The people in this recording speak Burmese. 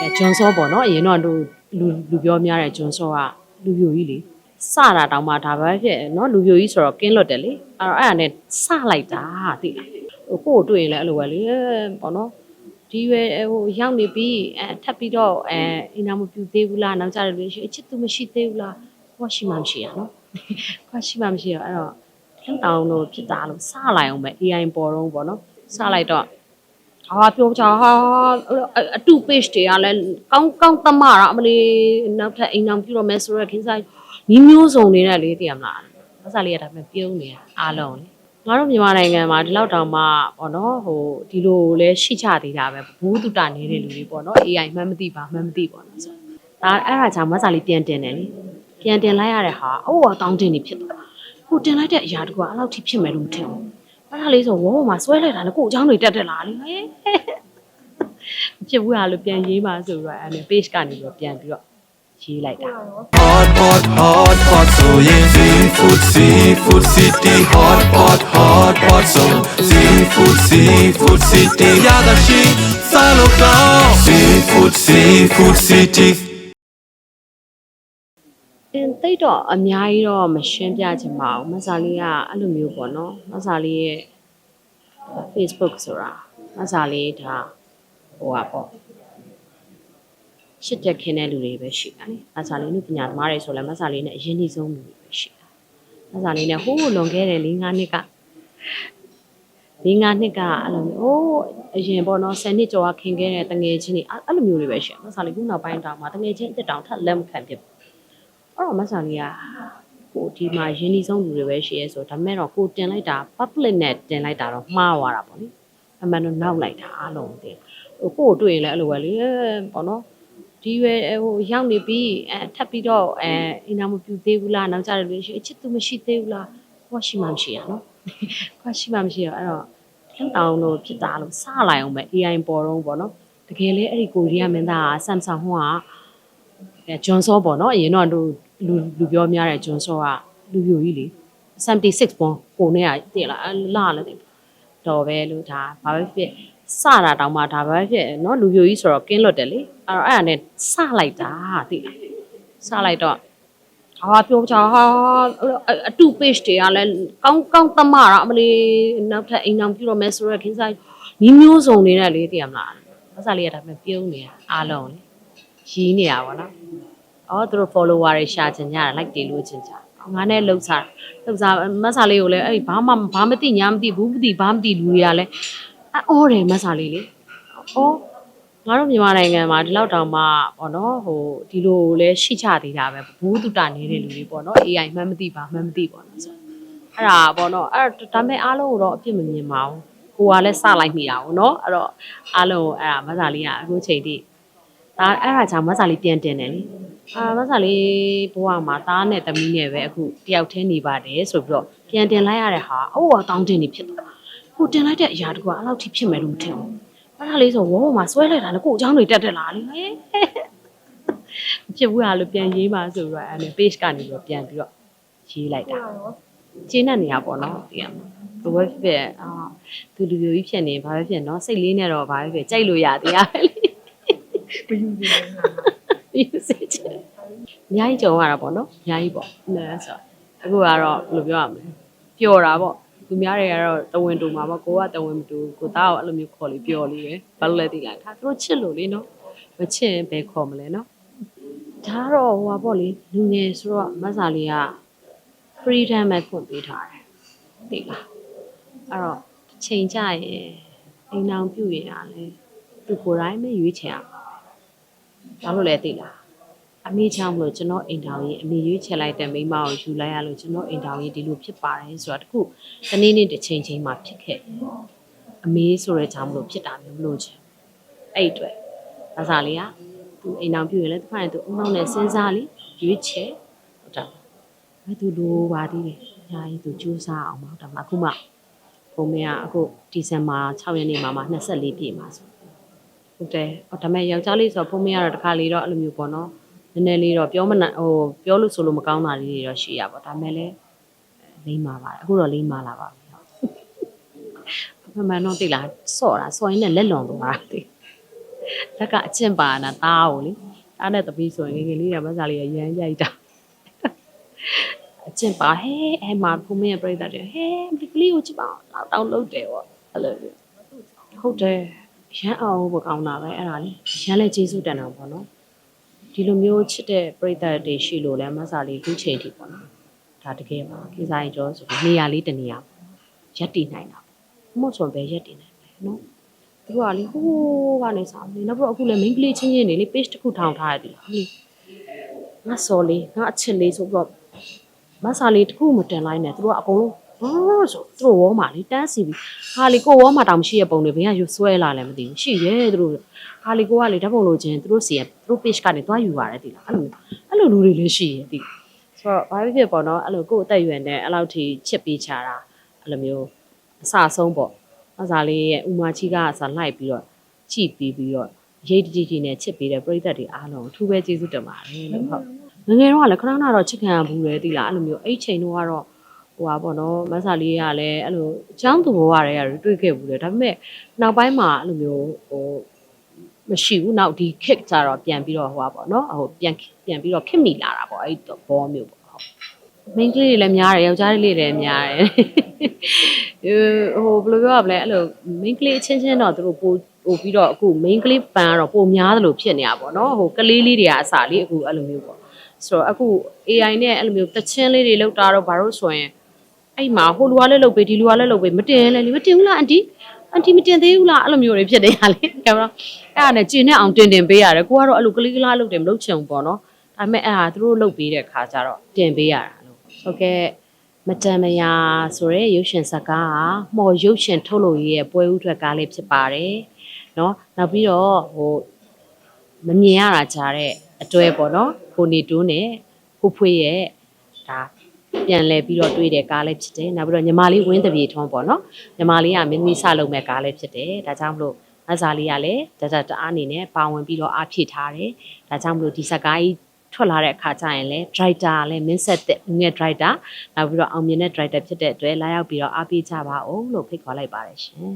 အဲဂျွန်ဆော့ပေါ့နော်အရင်တော့လူလူလူပြောများတဲ့ဂျွန်ဆော့ကလူပြိုကြီးလေစတာတောင်မှဒါပဲဖြစ်နော်လူပြိုကြီးဆိုတော့ကင်းလွတ်တယ်လေအဲ့တော့အဲ့ဒါနဲ့စလိုက်တာသိလားဟိုကို့ကိုတွေ့ရင်လည်းအဲ့လိုပဲလေပေါ့နော်ဒီရွယ်ဟိုရောက်နေပြီအဲထပ်ပြီးတော့အဲအင်နာမပြူသေးဘူးလားနောက်ကြတယ်လို့ရှိရင်အချစ်သူမရှိသေးဘူးလားဟောရှိမှမရှိရနော်ဟောရှိမှမရှိရအဲ့တော့လုံတောင်လို့ဖြစ်တာလို့စလိုက်အောင်ပဲ AI ပေါ်တော့ပေါ့နော်စလိုက်တော့ ဟာပြောချာဟာအတူ page တွေကလည်းကောင်းကောင်းသမတာအမလေးနောက်ထပ်အိမ်အောင်ပြုတော့မယ်ဆိုတော့ခင်းစားညီမျိုးစုံနေတဲ့လေးတည်ရမလားမဆာလေးကဒါပေမဲ့ပြုံးနေတာအားလုံးလေငါတို့မြန်မာနိုင်ငံမှာဒီလောက်တောင်မှပေါ့နော်ဟိုဒီလိုလဲရှိချသေးတာပဲဘူးတူတာနေတဲ့လူတွေပေါ့နော် AI မှန်းမသိပါမှန်းမသိပေါ့နော်ဆိုဒါအဲ့ဒါကြောင့်မဆာလေးပြန်တင်တယ်လေပြန်တင်လိုက်ရတဲ့ဟာအိုးတောင်းတင်နေဖြစ်သွားကိုတင်လိုက်တဲ့အရာတကူကအဲ့လောက်ထိဖြစ်မယ်လို့မထင်ဘူး အဲ့ဒါလေးဆိုဝုံးမှာဆွဲလိုက်တာလည်းကို့အချောင်းတွေတက်တက်လာလေဖြစ်ဘူးလားလို့ပြန်ရေးပါဆိုတော့အဲ့ဒါ page ကနေပြီးတော့ပြန်ပြီးတော့ရေးလိုက်တာ Hot hot hot hot so yin seafood seafood city hot hot hot hot so seafood seafood city ရတာရှိ Salo Cloud seafood seafood city အင်းတိတ်တော့အများကြီးတော့မရှင်းပြချင်ပါဘူးမဆာလေးကအဲ့လိုမျိုးပေါ့နော်မဆာလေးရဲ့ Facebook ဆိုတာမဆာလေးဒါဟိုပါပေါ့ရှစ်တက်ခင်းတဲ့လူတွေပဲရှိတာလေမဆာလေးနုပညာသမားတွေဆိုလည်းမဆာလေးနဲ့အရင်နှီးဆုံးလူတွေပဲရှိတာမဆာလေးနဲ့ဟိုးလွန်ခဲ့တဲ့၄၅နှစ်က၄၅နှစ်ကအဲ့လိုမျိုးဟိုးအရင်ပေါ့နော်10နှစ်ကျော်ကခင်ခဲ့တဲ့တငယ်ချင်းတွေအဲ့အဲ့လိုမျိုးတွေပဲရှိတယ်မဆာလေးခုနောက်ပိုင်းတောင်မှတငယ်ချင်းအစ်စ်တောင်ထပ်လက်မခံဖြစ်ဘူး အဲ့တော့မဆန်လေးကကိုဒီမှာရင်းနှီးဆုံးလူတွေပဲရှိရဲဆိုဒါပေမဲ့တော့ကိုတင်လိုက်တာ public နဲ့တင်လိုက်တာတော့မှားသွားတာပေါ့နိအမှန်တော့နောက်လိုက်တာအားလုံးတင်ဟိုကိုကိုတွေ့ရင်လည်းအဲ့လိုပဲလေပေါ့နော်ဒီရွယ်ဟိုရောက်နေပြီအဲထပ်ပြီးတော့အဲအင်နာမပြူသေးဘူးလားနောက်ကြတယ်လို့ရှိရင်အချစ်သူမရှိသေးဘူးလားဟောရှိမှမရှိရနော်ဟောရှိမှမရှိရအဲ့တော့လုံတောင်လို့ဖြစ်တာလို့စလိုက်အောင်ပဲ AI ပေါ်တော့ပေါ့နော်တကယ်လေအဲ့ဒီကိုရီးယားမင်းသားက Samsung ဟိုကအဲဂျွန်ဆောပေါ့နော်အရင်တော့လူ လူလူပြောများတဲ့ဂျွန်ဆောကလူပြိုကြီးလေ76ပွန်ကိုနဲ့ကတည်လားအဲ့လာလည်းတည်တော်ပဲလို့ဒါဘာပဲဖြစ်စတာတောင်မှဒါပဲဖြစ်နော်လူပြိုကြီးဆိုတော့ကင်းလွတ်တယ်လေအဲ့တော့အဲ့ဒါနဲ့စလိုက်တာတည်လားစလိုက်တော့ဟာပြောချာဟာအတူ page တွေကလည်းကောင်းကောင်းသမတာအမလေးနောက်ထပ်အိမ်အောင်ပြုတော့မယ်ဆိုတော့ခင်းစားညီမျိုးစုံနေတဲ့လေးတည်ရမလားမဆာလေးကဒါပေမဲ့ပြုံးနေတာအားလုံးလေရီးနေတာပေါ့နော် အော်သူတို့ follower တွေရှာချင်ကြတာ like တင်လို့ချင်ကြငါနဲ့လှုပ်စားလှုပ်စားမဆာလေးကိုလည်းအဲ့ဘာမှဘာမသိညာမသိဘူးမသိဘာမသိလူတွေကလည်းအော်တယ်မဆာလေးလေအော်ငါတို့မြန်မာနိုင်ငံမှာဒီလောက်တောင်မှပေါ့နော်ဟိုဒီလိုလဲရှိချသေးတာပဲဘူးတူတာနေတဲ့လူတွေပေါ့နော် AI မှန်းမသိပါမှန်းမသိပေါ့နော်ဆိုအဲ့ဒါပေါ့နော်အဲ့ဒါပေမဲ့အားလုံးကိုတော့အပြစ်မမြင်ပါဘူးကိုကလည်းစလိုက်မိတာပေါ့နော်အဲ့တော့အားလုံးကိုအဲ့ဒါမဆာလေးကအခုချိန်ထိဒါအဲ့ဒါကြောင့်မဆာလေးပြန်တင်တယ်လေ အာမဆာလေးဘဝမှာသားနဲ့သမီးနဲ့ပဲအခုတယောက်တည်းနေပါတယ်ဆိုပြီးတော့ပြန်တင်လိုက်ရတဲ့ဟာအိုးဝတောင်းတင်နေဖြစ်သွားကိုတင်လိုက်တဲ့အရာတကွာအဲ့လောက်ထိဖြစ်မယ်လို့မထင်ဘူးအဲ့ဒါလေးဆိုဝေါ့မှာဆွဲလိုက်တာလည်းကိုအเจ้าတွေတက်တက်လာလေဟဲ့ဖြစ်ဘူးဟာလို့ပြန်ရေးပါဆိုတော့အဲ့ဒါ page ကနေပြီးတော့ပြန်ပြီးတော့ရေးလိုက်တာခြေနဲ့နေရပေါ့နော်တကယ်ဘဝဖြစ်အာသူလူမျိုးကြီးဖြစ်နေဘာပဲဖြစ်နော်စိတ်လေးနဲ့တော့ဘာပဲဖြစ်ကြိုက်လို့ရတရားပဲလေမယူဘူးမယူစေချ အများကြီးကြုံရတာပေါ့နော်အများကြီးပေါ့နဲဆိုအခုကတော့ဘယ်လိုပြောရမလဲပျော်တာပေါ့သူများတွေကတော့တဝင်တူမှာပေါ့ကိုကတဝင်မတူကိုသားကိုအဲ့လိုမျိုးခေါ်လေးပျော်လေးပဲဘာလို့လဲသိလားဒါသူတို့ချစ်လို့လေနော်မချစ်ရင်ဘယ်ခေါ်မလဲနော်ဒါတော့ဟိုပါပေါ့လေလူငယ်ဆိုတော့မဆာလေးက freedom ပဲဖွင့်ပေးထားတယ်သိလားအဲ့တော့တစ်ချိန်ကြရင်အိမ်အောင်ပြုရင်အားလဲသူကိုယ်တိုင်ပဲရွေးချယ်ရမှာဘာလို့လဲသိလား အမေချောင်းမလို့ကျွန်တော်အိမ်ထောင်ကြီးအမေရွေးချယ်လိုက်တဲ့မိန်းမကိုယူလိုက်ရလို့ကျွန်တော်အိမ်ထောင်ကြီးဒီလိုဖြစ်ပါတယ်ဆိုတာတခုတနေ့နေ့တစ်ချိန်ချိန်မှာဖြစ်ခဲ့တယ်အမေဆိုတဲ့ချောင်းမလို့ဖြစ်တာမျိုးမလို့ချင်အဲ့အတွေ့ဒါစားလေးကသူအိမ်ထောင်ပြုရင်လည်းတစ်ခါတည်းသူအုံနောက်နဲ့စဉ်းစားလေရွေးချယ်ဟုတ်တယ်ဘယ်သူလိုပါသေးတယ်ညာကြီးသူစူးစမ်းအောင်ပါဟုတ်တယ်မလားအခုမှဘုံမကအခုဒီဇင်ဘာ6ရက်နေ့မှာမှ24ပြည့်မှာဆိုဟုတ်တယ်ဟောဒါပေမဲ့ယောက်ျားလေးဆိုတော့ဖုန်းမရတော့တစ်ခါလေးတော့အဲ့လိုမျိုးပေါ့နော် နည်းနည်းလေးတော့ပြောမနာဟိုပြောလို့ဆိုလို့မကောင်းတာလေးတွေတော့ရှိရပါဒါပေမဲ့လည်းလိမ့်ပါပါတယ်အခုတော့လိမ့်ပါလာပါပြီဟုတ်မှန်မှန်တော့သိလားစော့တာစော့ရင်းနဲ့လက်လွန်သွားတာသိဇက်ကအကျင့်ပါနာသားကိုလေအားနဲ့တပီးဆိုရင်ငယ်ငယ်လေးကမဆာလေးရရမ်းရိုက်တာအကျင့်ပါဟဲအဲ့မှာဖုန်းမရဲ့ပြိတ္တာတွေဟဲဒီကလေးကိုကြည့်ပါအောင်တောင်းလုပ်တယ်ပေါ့အဲ့လိုမျိုးဟုတ်တယ်ရမ်းအောင်ဘကောင်းတာပဲအဲ့ဒါလေရမ်းလဲကျေးဇူးတင်တာပေါ့နော် ဒီလိုမျိုးချစ်တဲ့ပြိတ္တာတွေရှိလို့လဲမဆာလေးခုချိန်ထိပေါ့နော်ဒါတကယ်ပါကိစားရင်ကျော်ဆိုပြီးနေရာလေးတနေရာရက်တည်နိုင်တာပေါ့မို့ဆိုပဲရက်တည်နိုင်တယ်နော်သူကလေဟိုးကနေစားနေနောက်ပြီးတော့အခုလည်း main ကလေးချင်းချင်းနေလေ page တစ်ခုထောင်ထားရတယ်လေငါစော်လေးငါအချစ်လေးဆိုပြီးတော့မဆာလေးတစ်ခုမတင်လိုက်နဲ့သူတို့ကအကုန်လုံးဟာဆိုသူတို့ဝေါ်မာလေးတန်းစီပြီးဟာလေကိုဝေါ်မာတောင်မရှိရပုံတွေဘယ်ကရွဆွဲလာလဲမသိဘူးရှိရဲသူတို့ ဟာလေကိုကလေဓာတ်ပုံလိုချင်သူတို့စီရသူတို့ page ကနေသွားယူရတယ်ဒီလားအဲ့လိုမျိုးအဲ့လိုလူတွေလည်းရှိရဲဒီဆိုတော့ဘာဖြစ်ဖြစ်ပေါ့နော်အဲ့လိုကိုယ်အသက်အရွယ်နဲ့အဲ့လောက်ထိချစ်ပေးချတာအဲ့လိုမျိုးအစအဆုံးပေါ့အစားလေးရဲ့ဥမာချီကအစားလိုက်ပြီးတော့ကြည့်ပြီးပြီးတော့ရိတ်တကြီးကြီးနဲ့ချစ်ပေးတဲ့ပရိသတ်တွေအားလုံးအထူးပဲကျေးဇူးတင်ပါတယ်လို့ဟုတ်ငယ်ငယ်တော့ကလည်းခဏခဏတော့ချစ်ခံရဘူးလေတိလားအဲ့လိုမျိုးအဲ့ချိန်တော့ကတော့ဟိုပါပေါ့နော်မဆာလေးကလည်းအဲ့လိုចောင်းသူဘဝတွေရတယ်တွေ့ခဲ့ဘူးလေဒါပေမဲ့နောက်ပိုင်းမှာအဲ့လိုမျိုးဟို မရှိဘူးနောက်ဒီ kick ကြတော့ပြန်ပြီးတော့ဟိုပါပေါ့နော်ဟိုပြန်ပြန်ပြီးတော့ခစ်မိလာတာပေါ့အဲ့ဘောမျိုးပေါ့ဟုတ်မိန်းကလေးတွေလည်းများတယ်ယောက်ျားလေးတွေလည်းများတယ်ဟိုဘယ်လိုပြောရမလဲအဲ့လိုမိန်းကလေးအချင်းချင်းတော့သူတို့ပို့ပို့ပြီးတော့အခုမိန်းကလေးပန်ကတော့ပိုများတယ်လို့ဖြစ်နေတာပေါ့နော်ဟိုကလေးလေးတွေကအစားလေးအခုအဲ့လိုမျိုးပေါ့ဆိုတော့အခု AI နဲ့အဲ့လိုမျိုးတချင်းလေးတွေလောက်တာတော့ဘာလို့ဆိုရင်အဲ့မှာဟိုလူကလည်းလုပ်ပေးဒီလူကလည်းလုပ်ပေးမတင်လဲလေမတင်ဘူးလားအန်တီအန်တီမတင်သေးဘူးလားအဲ့လိုမျိုးတွေဖြစ်နေတာလေကဲတော့ အဲ့ဒါနဲ့ကျင်နဲ့အောင်တင်တင်ပေးရတယ်ကိုကတော့အဲ့လိုကလေးကလားလုပ်တယ်မလုပ်ချင်ဘူးပေါ့နော်ဒါပေမဲ့အဲ့ဟာသူတို့လုပ်ပေးတဲ့ခါကျတော့တင်ပေးရတာလို့ဟုတ်ကဲ့မတန်မရာဆိုရဲရုပ်ရှင်ဇာတ်ကားဟာမော်ရုပ်ရှင်ထုတ်လို့ရရဲ့ပွဲဥထွက်ကားလေးဖြစ်ပါတယ်နော်နောက်ပြီးတော့ဟိုမမြင်ရတာကြားတဲ့အတွဲပေါ့နော်ကိုနေတွန်းနဲ့ကိုဖွေးရဲ့ဒါပြန်လဲပြီးတော့တွေ့တဲ့ကားလေးဖြစ်တယ်နောက်ပြီးတော့ညီမလေးဝင်းတပြေထုံးပေါ့နော်ညီမလေးကမင်းမီးဆလုပ်မဲ့ကားလေးဖြစ်တယ်ဒါကြောင့်မလို့ မဆာလေးကလည်းတတတအားအနေနဲ့ပါဝင်ပြီးတော့အားဖြည့်ထားတယ်ဒါကြောင့်မလို့ဒီဇာတ်ကားကြီးထွက်လာတဲ့အခါကျရင်လည်း driver လည်းမင်းဆက်တဲ့ငယ် driver နောက်ပြီးတော့အောင်မြင်တဲ့ driver ဖြစ်တဲ့အတွက်လာရောက်ပြီးတော့အားပေးကြပါဦးလို့ဖိတ်ခေါ်လိုက်ပါတယ်ရှင်